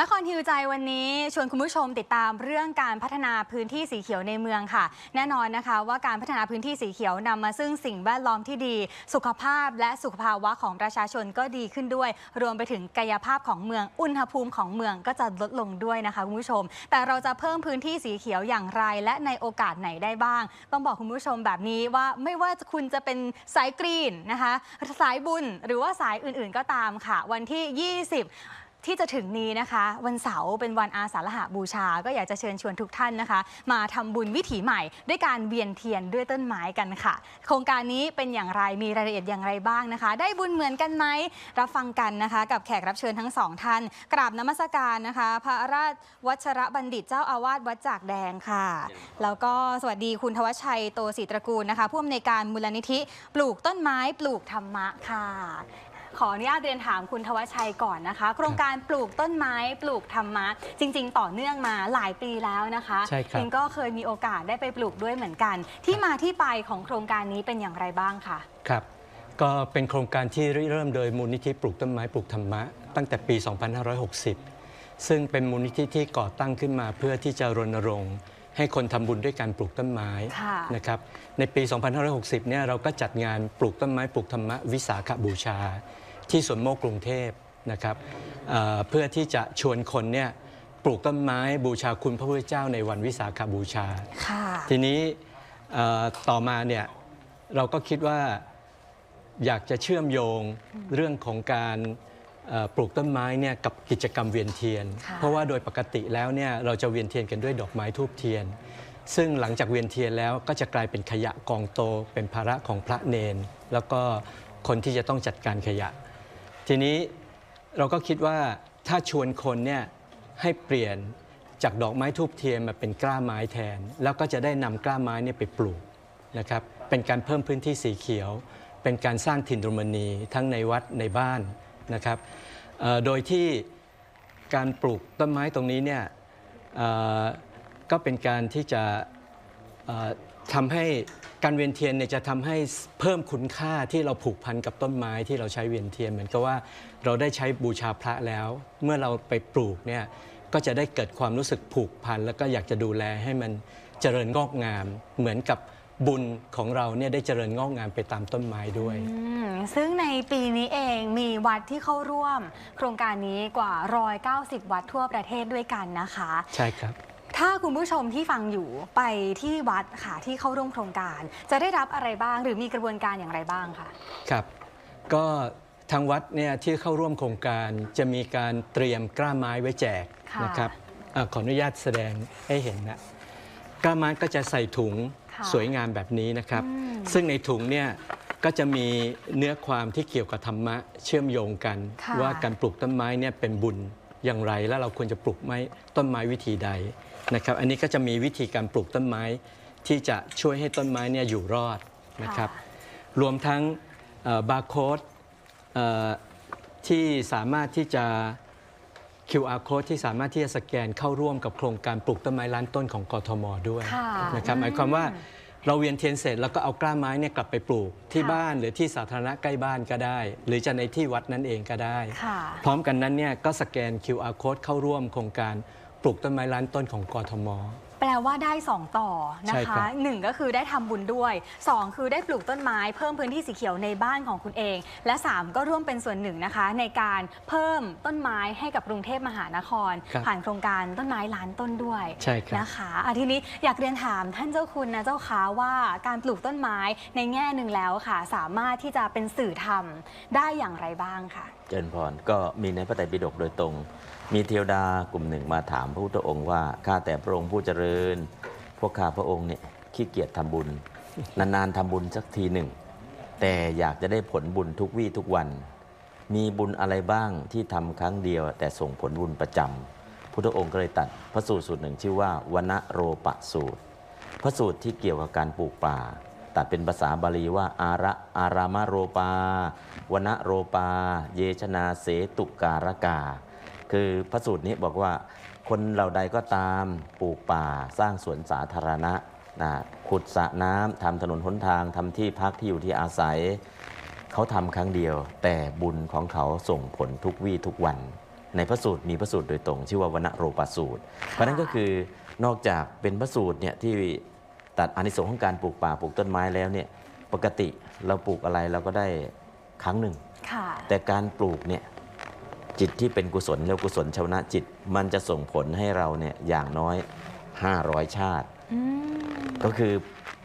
นครฮิวใจวันนี้ชวนคุณผู้ชมติดตามเรื่องการพัฒนาพื้นที่สีเขียวในเมืองค่ะ แน่นอนนะคะว่าการพัฒนาพื้นที่สีเขียวนำมาซึ่งสิ่งแวดล้อมที่ดี สุขภาพและสุขภาวะของประชาชนก็ดีขึ้นด้วย รวมไปถึงกายภาพของเมืองอุณหภูมิของเมืองก็จะลดลงด้วยนะคะคุณผู้ชม แต่เราจะเพิ่มพื้นที่สีเขียวอย่างไร และในโอกาสไหนได้บ้าง ต้องบอกคุณผู้ชมแบบนี้ว่าไม่ว่าคุณจะเป็นสายกรีนนะคะสายบุญหรือว่าสายอื่น ๆ ก็ตามค่ะ วันที่ 20 ที่จะถึงนี้นะคะ วันเสาร์เป็นวันอาสาฬหบูชา ก็อยากจะเชิญชวนทุกท่านนะคะ มาทำบุญวิถีใหม่ ด้วยการเวียนเทียนด้วยต้นไม้กันค่ะ โครงการนี้เป็นอย่างไรมีรายละเอียดอย่างไรบ้างนะคะ ได้บุญเหมือนกันไหมรับฟังกันนะคะ กับแขกรับเชิญทั้งสองท่าน กราบนมัสการนะคะ พระราชวัชระบัณฑิตเจ้าอาวาสวัดจากแดงค่ะ แล้วก็สวัสดีคุณทวชชัยโตศรีตระกูลนะคะผู้อำนวยการมูลนิธิ ปลูกต้นไม้ปลูกธรรมะค่ะ ขออนุญาตเรียนถามคุณทวชชัยก่อนนะคะ โครงการปลูกต้นไม้ปลูกธรรมะ จริง ๆ ต่อเนื่องมาหลายปีแล้วนะคะใช่ครับเองก็เคยมีโอกาสได้ไปปลูกด้วยเหมือนกัน ที่มาที่ไปของโครงการนี้เป็นอย่างไรบ้างคะ ครับก็เป็นโครงการที่ริเริ่มโดยมูลนิธิปลูกต้นไม้ปลูกธรรมะ ตั้งแต่ปี 2560 ซึ่งเป็นมูลนิธิที่ก่อตั้งขึ้นมาเพื่อที่จะรณรงค์ ให้คนทำบุญด้วยการปลูกต้นไม้ค่ะ นะครับในปี 2560 เนี่ยเราก็จัดงานปลูกต้นไม้ปลูกธรรมะวิสาขบูชา ที่สวนโมกกรุงเทพนะครับเอ่อเพื่อที่จะชวนคนเนี่ยปลูกต้นไม้บูชาคุณพระพุทธเจ้าในวันวิสาขบูชาค่ะทีนี้เอ่อต่อมาเนี่ยเราก็คิดว่าอยากจะเชื่อมโยงเรื่องของการเอ่อปลูกต้นไม้เนี่ยกับกิจกรรมเวียนเทียนค่ะเพราะว่าโดยปกติแล้วเนี่ยเราจะเวียนเทียนกันด้วยดอกไม้ทูบเทียน ซึ่งหลังจากเวียนเทียนแล้วก็จะกลายเป็นขยะกองโต เป็นภาระของพระเนน แล้วก็คนที่จะต้องจัดการขยะ ทีนี้เราก็คิดว่าถ้าชวนคนเนี่ยให้เปลี่ยนจากดอกไม้ทูบเทียนมาเป็นกล้าไม้แทน แล้วก็จะได้นำกล้าไม้เนี่ยไปปลูกนะครับเป็นการเพิ่มพื้นที่สีเขียว เป็นการสร้างถิ่นรมณีทั้งในวัดในบ้านนะครับโดยที่การปลูกต้นไม้ตรงนี้เนี่ยก็เป็นการที่จะ ทำให้การเวียนเทียนเนี่ยจะทำให้เพิ่มคุณค่าที่เราผูกพันกับต้นไม้ที่เราใช้เวียนเทียน เหมือนกับว่าเราได้ใช้บูชาพระแล้ว เมื่อเราไปปลูกเนี่ยก็จะได้เกิดความรู้สึกผูกพัน แล้วก็อยากจะดูแลให้มันเจริญงอกงาม เหมือนกับบุญของเราเนี่ยได้เจริญงอกงามไปตามต้นไม้ด้วยอืมซึ่งในปีนี้เองมีวัดที่เข้าร่วม โครงการนี้กว่า 190 วัดทั่วประเทศด้วยกันนะคะ ใช่ครับ ถ้าคุณผู้ชมที่ฟังอยู่ไปที่วัดค่ะที่เข้าร่วมโครงการ จะได้รับอะไรบ้างหรือมีกระบวนการอย่างไรบ้างคะครับ ก็ทางวัดเนี่ยที่เข้าร่วมโครงการจะมีการเตรียมกล้าไม้ไว้แจกค่ะนะครับอาขออนุญาตแสดงให้เห็นนะกล้าไม้ก็จะใส่ถุงค่ะสวยงามแบบนี้นะครับ อืมซึ่งในถุงเนี่ยก็จะมีเนื้อความที่เกี่ยวกับธรรมะเชื่อมโยงกัน ค่ะ ว่าการปลูกต้นไม้เนี่ยเป็นบุญอย่างไร แล้วเราควรจะปลูกไม้ต้นไม้วิธีใด นะครับ อันนี้ก็จะมีวิธีการปลูกต้นไม้ ที่จะช่วยให้ต้นไม้เนี่ยอยู่รอดนะครับ รวมทั้งบาร์โค้ดที่สามารถที่จะ QR code ที่สามารถที่จะสแกนเข้าร่วมกับโครงการปลูกต้นไม้ล้านต้นของกทมด้วยค่ะนะครับอืมหมายความว่าเราเวียนเทียนเสร็จแล้วก็เอากล้าไม้เนี่ยกลับไปปลูกที่ค่ะบ้านหรือที่สาธารณะใกล้บ้านก็ได้ หรือจะในที่วัดนั่นเองก็ได้ค่ะพร้อมกันนั้นเนี่ยก็สแกน QR code เข้าร่วมโครงการ ปลูกต้นไม้ล้านต้นของกทม แปลว่าได้ 2 ต่อนะใช่ครัคะบ หนึ่งก็คือได้ทำบุญด้วย 2 คือได้ปลูกต้นไม้เพิ่มพื้นที่สีเขียวในบ้านของคุณเอง และ 3 ก็ร่วมเป็นส่วนหนึ่งนะคะ ในการเพิ่มต้นไม้ให้กับกรุงเทพมหานคร ครับ ผ่านโครงการต้นไม้ล้านต้นด้วย ใช่ครับ นะคะอะทีนี้อยากเรียนถามท่านเจ้าคุณนะเจ้าคะว่าการปลูกต้นไม้ในแง่หนึ่งแล้วค่ะ สามารถที่จะเป็นสื่อธรรมได้อย่างไรบ้างค่ะ เจริญพรก็มีในพระไตรปิฎกโดยตรง มีเทวดากลุ่มหนึ่งมาถามพระพุทธองค์ว่าข้าแต่พระองค์ผู้เจริญ พวกข้าพระองค์เนี่ยขี้เกียจทำบุญ นานๆทำบุญสักทีหนึ่ง แต่อยากจะได้ผลบุญทุกวี่ทุกวัน มีบุญอะไรบ้างที่ทำครั้งเดียว แต่ส่งผลบุญประจำพุทธองค์ก็เลยตัดพระสูตรสูตรหนึ่งชื่อว่าวนโรปะสูตร พระสูตรที่เกี่ยวกับการปลูกป่า ตัดเป็นภาษาบาลีว่า อาระอารามโรปาวณโรปา เยชนาเสตุการกา คือพระสูตรนี้บอกว่า คนเหล่าใดก็ตามปลูกป่าสร้างสวนสาธารณะนะขุดสระน้ำทำถนนหนทางทำที่พักที่อยู่ที่อาศัย เขาทำครั้งเดียว แต่บุญของเขาส่งผลทุกวี่ทุกวัน ในพระสูตรมีพระสูตรโดยตรง ชื่อว่าวนโรปสูตร เพราะฉะนั้นก็คือนอกจากเป็นพระสูตรเนี่ยที่ ตัดอานิสงส์ของการปลูกป่าปลูกต้นไม้แล้วเนี่ยปกติเราปลูกอะไรเราก็ได้ครั้งหนึ่ง ค่ะ แต่การปลูกเนี่ยจิตที่เป็นกุศลเรียกว่ากุศลชาวนะจิต มันจะส่งผลให้เราเนี่ยอย่างน้อย 500 ชาติ อืม ก็คือ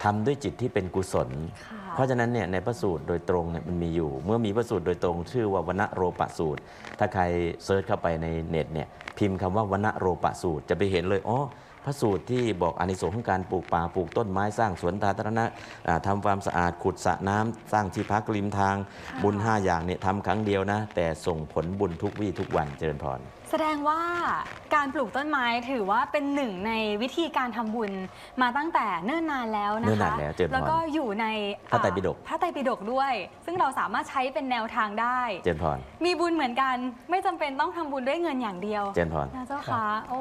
ทำด้วยจิตที่เป็นกุศล ค่ะ เพราะฉะนั้นเนี่ยในพระสูตรโดยตรงเนี่ยมันมีอยู่ เมื่อมีพระสูตรโดยตรงชื่อว่าวนโรปสูตร ถ้าใครเซิร์ชเข้าไปในเน็ตเนี่ยพิมพ์คำว่าวนโรปสูตรจะไปเห็นเลยอ๋อ พระสูตรที่บอกอานิสงส์ของการปลูกป่าปลูกต้นไม้สร้างสวนสาธารณะทำทำความสะอาดขุดสระน้ำสร้างที่พักริมทางบุญ 5 อย่างเนี่ยทำครั้งเดียวนะ แต่ส่งผลบุญทุกวี่ทุกวันเจริญพร ดงว่าการปลูกต้นไม้ถือว่าเป็นหนึ่งในวิธีการทำบุญมาตั้งแต่เนิ่นนานแล้วนะคะเนิ่นนานแล้วเจริญพรแล้วก็อยู่ในพระไตรปิฎกพระไตรปิฎกด้วย ซึ่งเราสามารถใช้เป็นแนวทางได้ เจริญพร มีบุญเหมือนกันไม่จำเป็นต้องทำบุญด้วยเงินอย่างเดียว เจริญพรนะเจ้าคะโอ้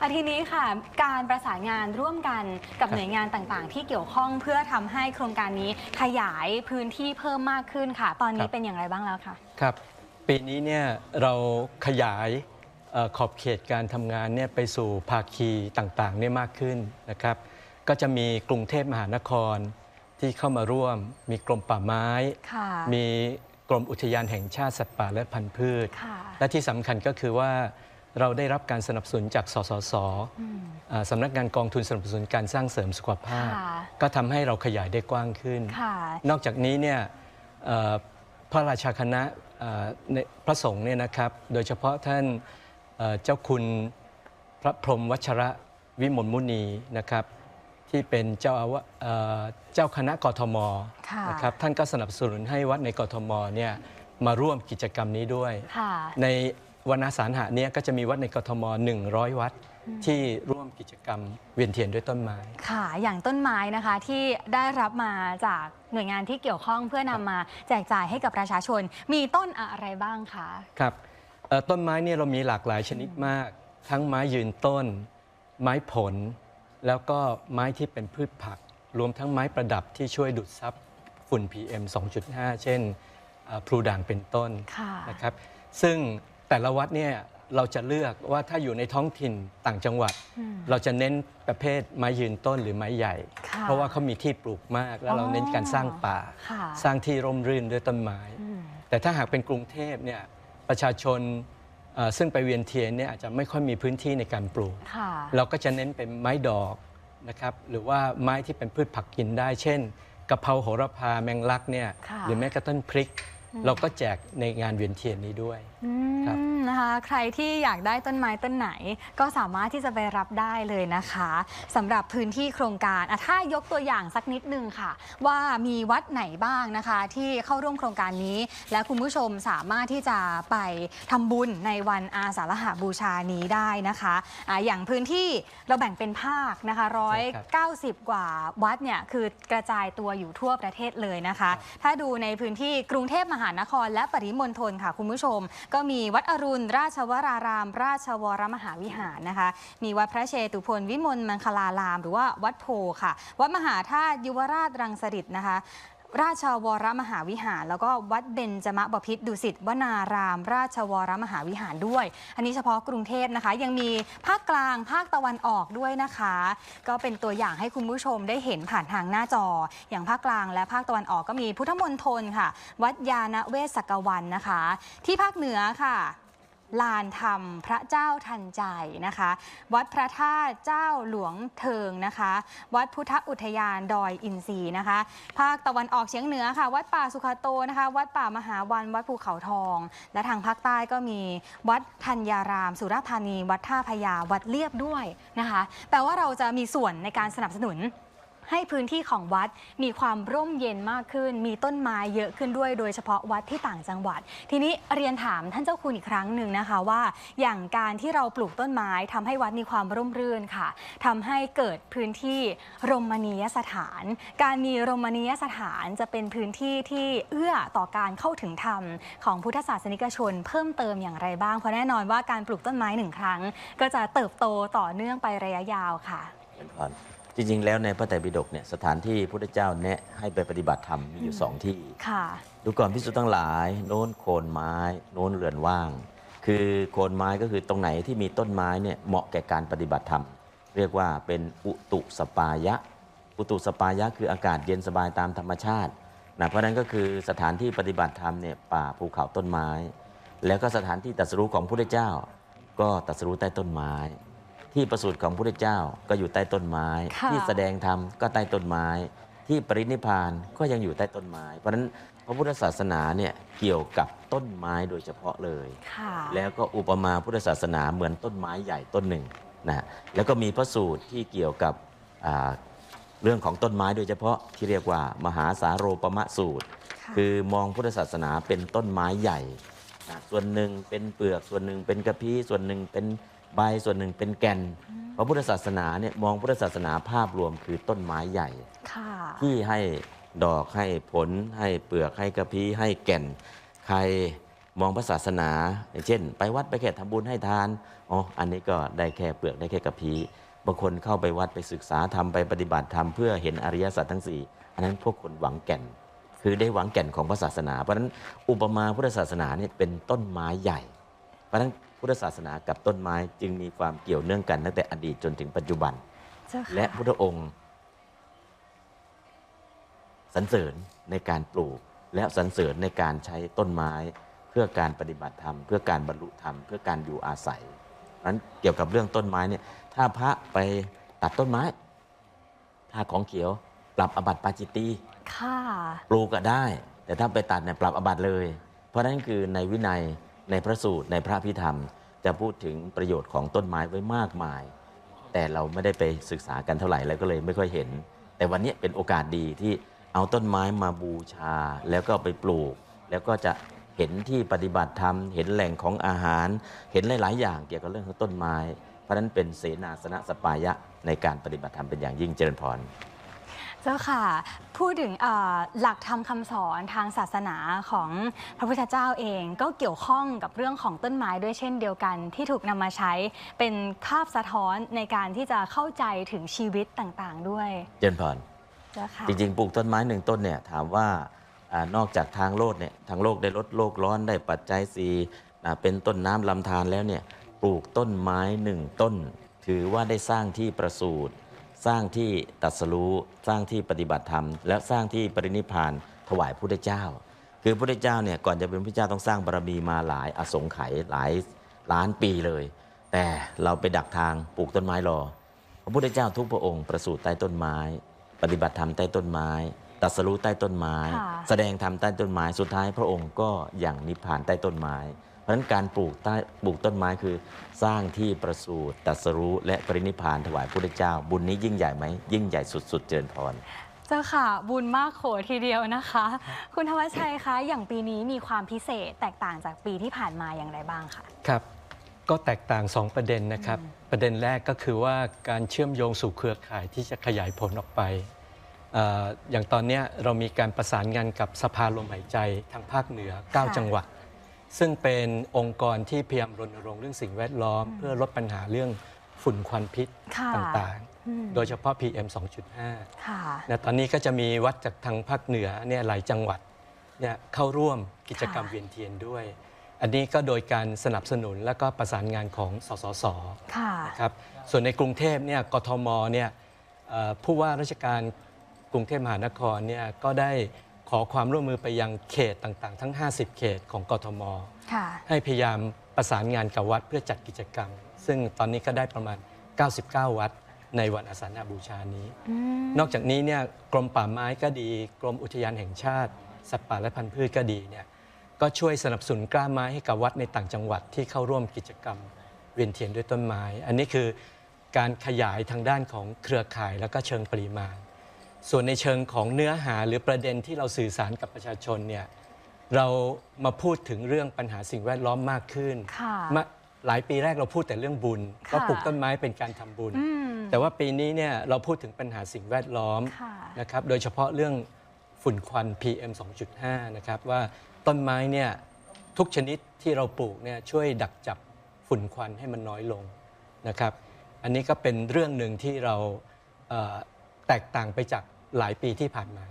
อาทีนี้ค่ะ การประสานงานร่วมกันกับครับหน่วยงานต่างๆ ที่เกี่ยวข้องเพื่อทำให้โครงการนี้ขยายพื้นที่เพิ่มมากขึ้นค่ะ ตอนนี้เป็นอย่างไรบ้างแล้วคะครับ ปีนี้เนี่ยเราขยายเอ่อ ขอบเขตการทำงานเนี่ยไปสู่ภาคีต่างๆเนี่ยมากขึ้นนะครับ ก็จะมีกรุงเทพมหานครที่เข้ามาร่วม มีกรมป่าไม้ค่ะมีกรมอุทยานแห่งชาติสัตว์ป่าและพันธุ์พืชค่ะและที่สำคัญก็คือว่าเราได้รับการสนับสนุนจากสสสอืมอ่าสำนักงานกองทุนสนับสนุนการสร้างเสริมสุขภาพค่ะก็ทำให้เราขยายได้กว้างขึ้นค่ะนอกจากนี้เนี่ยเอ่อพระราชาคณะเอ่อในพระสงฆ์เนี่ยนะครับ โดยเฉพาะท่าน เอ่อเจ้าคุณพระพรหมวัชระวิมลมุนีนะครับที่เป็นเจ้าอาวาเอ่อเจ้าคณะกทมค่ะนะครับท่านก็สนับสนุนให้วัดในกทมเนี่ยมาร่วมกิจกรรมนี้ด้วยค่ะในวันอาสาฬหะเนี้ก็จะมีวัดในกทม 100 วัดที่ร่วมกิจกรรมเวียนเทียนด้วยต้นไม้ ค่ะ อย่างต้นไม้นะคะที่ได้รับมาจากหน่วยงานที่เกี่ยวข้องเพื่อนำมาแจกจ่ายให้กับประชาชน มีต้นอะไรบ้างคะ ครับเอ่อ ต้นไม้เนี่ยเรามีหลากหลายชนิดมาก ทั้งไม้ยืนต้น ไม้ผล แล้วก็ไม้ที่เป็นพืชผัก รวมทั้งไม้ประดับที่ช่วยดูดซับฝุ่น PM 2.5 เช่นเอ่อพลูด่างเป็นต้นค่ะนะครับ ซึ่งแต่ละวัดเนี่ยเราจะเลือกว่าถ้าอยู่ในท้องถิ่นต่างจังหวัดอืมเราจะเน้นประเภทไม้ยืนต้นหรือไม้ใหญ่ค่ะเพราะว่าเขามีที่ปลูกมากแล้วเราเน้นการสร้างป่าค่ะสร้างที่ร่มรื่นด้วยต้นไม้อืมแต่ถ้าหากเป็นกรุงเทพเนี่ย ประชาชนเอ่อซึ่งไปเวียนเทียนเนี่ยอาจจะไม่ค่อยมีพื้นที่ในการปลูกค่ะเราก็จะเน้นเป็นไม้ดอกนะครับหรือว่าไม้ที่เป็นพืชผักกินได้ เช่นกะเพราโหระพาแมงลักเนี่ยค่ะหรือแม้กระทั่งพริก เราก็แจกในงานเวียนเทียนนี้ด้วยอืครับม นะคะ ใครที่อยากได้ต้นไม้ต้นไหน ก็สามารถที่จะไปรับได้เลยนะคะสำหรับพื้นที่โครงการอะถ้ายกตัวอย่างสักนิดนึงค่ะ ว่ามีวัดไหนบ้างนะคะ ที่เข้าร่วมโครงการนี้ และคุณผู้ชมสามารถที่จะไปทำบุญในวันอาสาฬหบูชานี้ได้นะคะอะอย่างพื้นที่เราแบ่งเป็นภาคนะคะร้อยใช่ครับ90กว่าวัดเนี่ยคือกระจายตัวอยู่ทั่วประเทศเลยนะคะ ถ้าดูในพื้นที่กรุงเทพมหานครและปริมณฑลค่ะคุณผู้ชม ก็มีวัดอรุณราชวราราม ราชวรมหาวิหารนะคะ มีวัดพระเชตุพนวิมลมังคลาราม หรือว่าวัดโพค่ะ วัดมหาธาตุยุวราชรังสฤษนะคะราชวรมหาวิหาร แล้วก็วัดเบญจมบพิตรดุสิตวนาราม ราชวรมหาวิหารด้วย อันนี้เฉพาะกรุงเทพนะคะ ยังมีภาคกลางภาคตะวันออกด้วยนะคะ ก็เป็นตัวอย่างให้คุณผู้ชมได้เห็นผ่านทางหน้าจอ อย่างภาคกลางและภาคตะวันออกก็มีพุทธมณฑลค่ะ วัดยาณเวศกวันนะคะ ที่ภาคเหนือค่ะ ลานธรรมพระเจ้าทันใจนะคะ วัดพระธาตุเจ้าหลวงเทิงนะคะ วัดพุทธอุทยานดอยอินทรีนะคะ ภาคตะวันออกเฉียงเหนือค่ะ วัดป่าสุขโตนะคะ วัดป่ามหาวันวัดภูเขาทอง และทางภาคใต้ก็มีวัดธัญญาราม สุราธานี วัดท่าพญาวัดเลียบด้วยนะคะ แปลว่าเราจะมีส่วนในการสนับสนุน ให้พื้นที่ของวัดมีความร่มเย็นมากขึ้น มีต้นไม้เยอะขึ้นด้วย โดยเฉพาะวัดที่ต่างจังหวัด ทีนี้เรียนถามท่านเจ้าคุณอีกครั้งหนึ่งนะคะว่า อย่างการที่เราปลูกต้นไม้ทำให้วัดมีความร่มรื่นค่ะทำให้เกิดพื้นที่รมณียสถาน การมีรมณียสถานจะเป็นพื้นที่ที่เอื้อต่อการเข้าถึงธรรมของพุทธศาสนิกชน เพิ่มเติมอย่างไรบ้าง เพราะแน่นอนว่าการปลูกต้นไม้หนึ่งครั้ง ก็จะเติบโตต่อเนื่องไประยะยาวค่ะ จริงๆ แล้วในพระไตรปิฎกเนี่ยสถานที่พุทธเจ้าแนะให้ไปปฏิบัติธรรมมีอยู่สองที่ ค่ะดูก่อนพิสุทั้งหลาย โน้นโคนไม้ โน้นเรือนว่าง คือโคนไม้ก็คือตรงไหนที่มีต้นไม้เนี่ยเหมาะแก่การปฏิบัติธรรม เรียกว่าเป็นอุตุสปายะ อุตุสปายะคืออากาศเย็นสบายตามธรรมชาตินะเพราะฉะนั้นก็คือสถานที่ปฏิบัติธรรมเนี่ยป่าภูเขาต้นไม้ แล้วก็สถานที่ตรัสรู้ของพระพุทธเจ้า ก็ตรัสรู้ใต้ต้นไม้ ที่ประสูติของพระพุทธเจ้าก็อยู่ใต้ต้นไม้ค่ะที่แสดงธรรมก็ใต้ต้นไม้ ที่ปรินิพพานก็ยังอยู่ใต้ต้นไม้ เพราะฉะนั้นพระพุทธศาสนาเนี่ยเกี่ยวกับต้นไม้โดยเฉพาะเลยค่ะแล้วก็อุปมาพุทธศาสนาเหมือนต้นไม้ใหญ่ต้นหนึ่งนะฮะแล้วก็มีพระสูตรที่เกี่ยวกับอ่าเรื่องของต้นไม้โดยเฉพาะที่เรียกว่ามหาสาโรปมะสูตรค่ะคือมองพุทธศาสนาเป็นต้นไม้ใหญ่นะส่วนหนึ่งเป็นเปลือกส่วนหนึ่งเป็นกระพี้ส่วนหนึ่งเป็น ใบส่วนหนึ่งเป็นแก่น พระพุทธศาสนาเนี่ยมองพุทธศาสนาภาพรวมคือต้นไม้ใหญ่ค่ะที่ให้ดอกให้ผลให้เปลือกให้กระพี้ให้แก่น ใครมองพระศาสนา อย่างเช่น ไปวัดไปแค่ทำบุญให้ทานอ๋ออันนี้ก็ได้แค่เปลือกได้แค่กระพี้บางคนเข้าไปวัดไปศึกษาทำไปปฏิบัติธรรมเพื่อเห็นอริยสัจทั้งสี่อันนั้นพวกคนหวังแก่น คือได้หวังแก่นของพระศาสนา เพราะฉะนั้นอุปมาพุทธศาสนาเนี่ยเป็นต้นไม้ใหญ่ เพราะฉะนั้น พุทธศาสนากับต้นไม้จึงมีความเกี่ยวเนื่องกันตั้งแต่อดีตจนถึงปัจจุบันเจ้าค่ะและพุทธองค์สรรเสริญในการปลูก และสรรเสริญในการใช้ต้นไม้ เพื่อการปฏิบัติธรรม เพื่อการบรรลุธรรม เพื่อการอยู่อาศัยนั้นเกี่ยวกับเรื่องต้นไม้เนี่ยถ้าพระไปตัดต้นไม้ ถ้าของเขียวปรับอบัติปาจิตตีค่ะปลูกก็ได้ แต่ถ้าไปตัดเนี่ยปรับอบัติเลย เพราะฉะนั้นคือในวินัย ในพระสูตรในพระพิธรรม จะพูดถึงประโยชน์ของต้นไม้ไว้มากมาย แต่เราไม่ได้ไปศึกษากันเท่าไหร่แล้วก็เลยไม่ค่อยเห็น แต่วันนี้เป็นโอกาสดีที่เอาต้นไม้มาบูชา แล้วก็ไปปลูก แล้วก็จะเห็นที่ปฏิบัติธรรม เห็นแหล่งของอาหาร เห็นหลาย ๆ อย่างเกี่ยวกับเรื่องของต้นไม้ เพราะฉะนั้นเป็นเสนาสนะสปายะในการปฏิบัติธรรมเป็นอย่างยิ่งเจริญพร เจ้าค่ะ พูดถึงเอ่อหลักธรรมคำสอนทางศาสนาของพระพุทธเจ้าเองก็เกี่ยวข้องกับเรื่องของต้นไม้ด้วยเช่นเดียวกัน ที่ถูกนำมาใช้เป็นภาพสะท้อนในการที่จะเข้าใจถึงชีวิตต่างๆด้วย เจริญพรเจ้าค่ะจริงๆ ปลูกต้นไม้หนึ่งต้นเนี่ยถามว่าอานอกจากทางโลกเนี่ยทางโลกได้ลดโลกร้อนได้ปัจจัยสีเป็นต้นน้ำลำธารแล้วเนี่ยปลูกต้นไม้หนึ่งต้น ถือว่าได้สร้างที่ประสูติ สร้างที่ตรัสรู้สร้างที่ปฏิบัติธรรม และสร้างที่ปรินิพพานถวายพระพุทธเจ้า คือพระพุทธเจ้าเนี่ยก่อนจะเป็นพระเจ้าต้องสร้างบารมีมาหลายอสงไขยหลายล้านปีเลย แต่เราไปดักทางปลูกต้นไม้รอ พระพุทธเจ้าทุกพระองค์ประสูติใต้ต้นไม้ ปฏิบัติธรรมใต้ต้นไม้ตรัสรู้ใต้ต้นไม้ค่ะแสดงธรรมใต้ต้นไม้สุดท้ายพระองค์ก็อย่างนิพพานใต้ต้นไม้ เพราะฉะนั้นการปลูกใต้ปลูกต้นไม้คือสร้างที่ประสูติตรัสรู้และปรินิพพานถวายพระพุทธเจ้า บุญนี้ยิ่งใหญ่ไหมยิ่งใหญ่สุด ๆ เจริญพร เจ้าค่ะ บุญมากโขทีเดียวนะคะ คุณธวัชชัยคะอย่างปีนี้มีความพิเศษแตกต่างจากปีที่ผ่านมาอย่างไรบ้างคะ ครับ ก็แตกต่าง 2 ประเด็นนะครับ ประเด็นแรกก็คือว่าการเชื่อมโยงสู่เครือข่ายที่จะขยายผลออกไปเอออย่างตอนเนี้ยเรามีการประสานงานกับสภาลมหายใจทางภาคเหนือค่ะ9จังหวัด ซึ่งเป็นองค์กรที่พยายามรณรงค์เรื่องสิ่งแวดล้อม เพื่อลดปัญหาเรื่องฝุ่นควันพิษค่ะต่างอืมๆโดยเฉพาะ PM 2.5ค่ะนะตอนนี้ก็จะมีวัดจากทางภาคเหนือเนี่ยหลายจังหวัดเนี่ยเข้าร่วมกิจกรรมค่ะเวียนเทียนด้วย อันนี้ก็โดยการสนับสนุนและก็ประสานงานของสสสค่ะนะครับ ส่วนในกรุงเทพเนี่ยกทมเนี่ยเอ่อผู้ว่าราชการกรุงเทพมหานครเนี่ยก็ได้ ขอความร่วมมือไปยังเขตต่างๆ ทั้ง 50 เขตของกทม ค่ะ ให้พยายามประสานงานกับวัดเพื่อจัดกิจกรรม ซึ่งตอนนี้ก็ได้ประมาณ 99 วัดในวันอาสาฬหบูชานี้ อืมนอกจากนี้เนี่ยกรมป่าไม้ก็ดี กรมอุทยานแห่งชาติ สัตว์ป่าและพันธุ์พืชก็ดีเนี่ยก็ช่วยสนับสนุนกล้าไม้ให้กับวัดในต่างจังหวัดที่เข้าร่วมกิจกรรม เวียนเทียนด้วยต้นไม้ อันนี้คือการขยายทางด้านของเครือข่ายแล้วก็เชิงปริมาณ ส่วนในเชิงของเนื้อหาหรือประเด็นที่เราสื่อสารกับประชาชนเนี่ยเรามาพูดถึงเรื่องปัญหาสิ่งแวดล้อมมากขึ้นค่ะมาหลายปีแรกเราพูดแต่เรื่องบุญค่ะว่าปลูกต้นไม้เป็นการทำบุญอืมแต่ว่าปีนี้เนี่ยเราพูดถึงปัญหาสิ่งแวดล้อมค่ะนะครับโดยเฉพาะเรื่องฝุ่นควัน PM 2.5 นะครับว่าต้นไม้เนี่ยทุกชนิดที่เราปลูกเนี่ยช่วยดักจับฝุ่นควันให้มันน้อยลงนะครับ อันนี้ก็เป็นเรื่องหนึ่งที่เราเอ่อแตกต่างไปจาก หลายปีที่ผ่านมา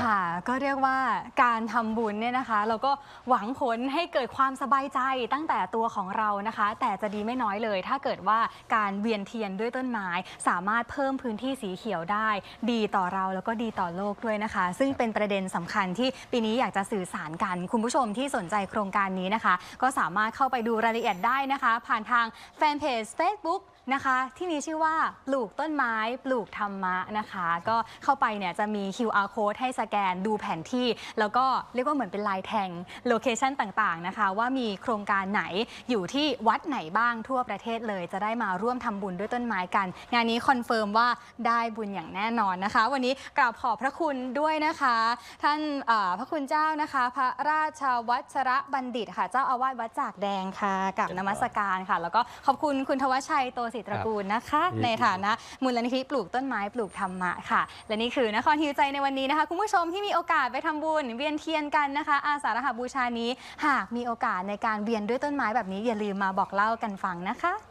ค่ะ ก็เรียกว่าการทำบุญเนี่ยนะคะ เราก็หวังผลให้เกิดความสบายใจตั้งแต่ตัวของเรานะคะ แต่จะดีไม่น้อยเลย ถ้าเกิดว่าการเวียนเทียนด้วยต้นไม้ สามารถเพิ่มพื้นที่สีเขียวได้ ดีต่อเราแล้วก็ดีต่อโลกด้วยนะคะ ซึ่งเป็นประเด็นสำคัญที่ปีนี้อยากจะสื่อสารกัน คุณผู้ชมที่สนใจโครงการนี้นะคะ ก็สามารถเข้าไปดูรายละเอียดได้นะคะ ผ่านทางแฟนเพจ Facebook นะคะ ที่มีชื่อว่าปลูกต้นไม้ปลูกธรรมะนะคะ ก็เข้าไปเนี่ยจะมี QR code ให้สแกนดูแผนที่ แล้วก็เรียกว่าเหมือนเป็นลายแทงโลเคชันต่างๆนะคะ ว่ามีโครงการไหนอยู่ที่วัดไหนบ้างทั่วประเทศเลย จะได้มาร่วมทำบุญด้วยต้นไม้กัน งานนี้คอนเฟิร์มว่าได้บุญอย่างแน่นอนนะคะ วันนี้กราบขอบพระคุณด้วยนะคะ ท่านเอ่อพระคุณเจ้านะคะ พระราชวัชระบัณฑิตค่ะ เจ้าอาวาสวัดจากแดงค่ะกับนมัสการค่ะ แล้วก็ขอบคุณคุณทวชชัยโตศิตรกูลนะคะ ในฐานะมูลนิธิปลูกต้นไม้ปลูกธรรมะค่ะ และนี่คือนครฮิวใจในวันนี้นะคะ คุณผู้ชมที่มีโอกาสไปทำบุญเวียนเทียนกันนะคะ อาสาฬหบูชานี้ หากมีโอกาสในการเวียนด้วยต้นไม้แบบนี้อย่าลืมมาบอกเล่ากันฟังนะคะ